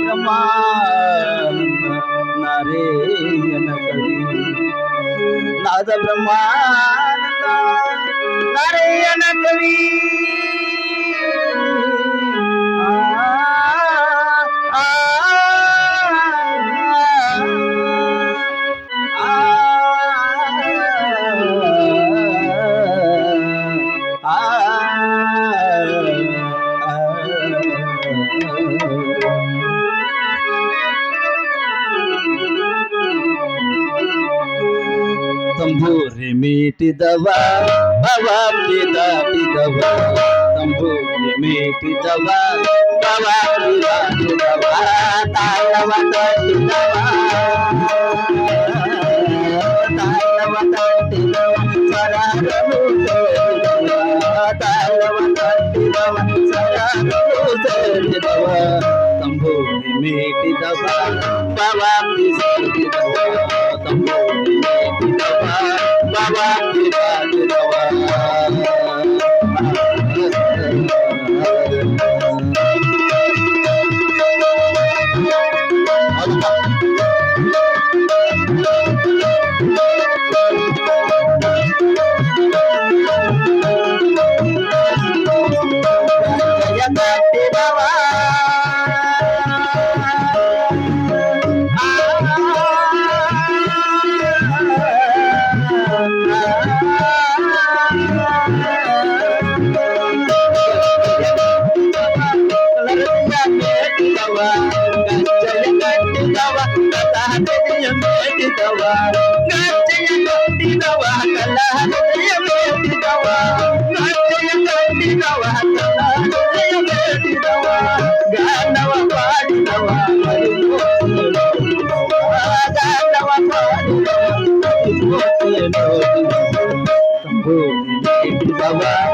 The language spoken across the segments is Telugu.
ಬ್ರಹ್ಮಾನಂದ ನಾರೇಯನ ಕವಿ ನಾದ ಬ್ರಹ್ಮಾನಂದ ನಾರೇಯನ ಕವಿ ತಂಬೂರಿ ಮೀಟಿದವ ಭವಾಬ್ದಿ ದಾಟಿದವ ತಂಬೂರಿ ಮೀಟಿದವ ಭವಾಬ್ದಿ ದಾಟಿದವ ತಾಳವ ತಟ್ಟಿದವ ತಾಳವ ತಟ್ಟಿದವ ಸ್ವರಾಗಲು ಸೇರಿದವ ತಾಳವ ತಟ್ಟಿದವ ಸ್ವರಾಗಲು ಸೇರಿದವ ತಂಬೂರಿ ಮೀಟಿದವ ಭವಾಬ್ದಿ ಸೇರಿದವ ತಂಬೂರಿ గానవ పాడినవ గానవ పాడినవ భవాకి దాటిదవ తంబూరి భవాకి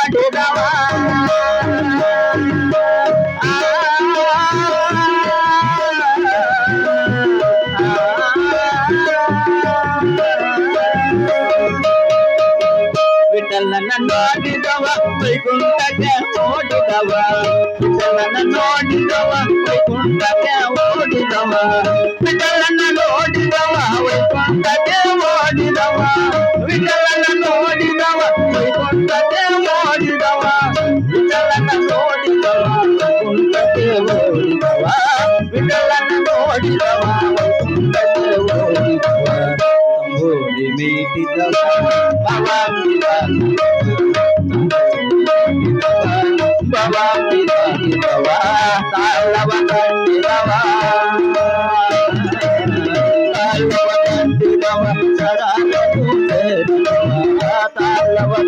పడినవా? విఠలన నోడిదవ వైకుంఠక ఓడిదవ విఠలన నోడిదవ వైకుంఠక ఓడిదవ ತಾಳವ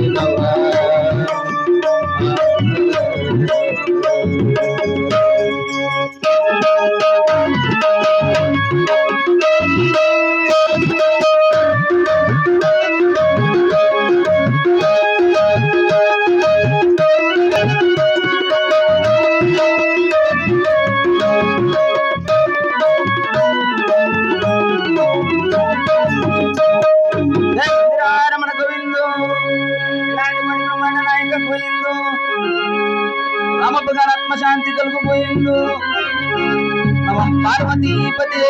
ఇలాంటి మణి బ్రహ్మాండ నాయక రామప్ప గారు ఆత్మశాంతి కలుగుపోయిండు నమ పార్వతీపతే.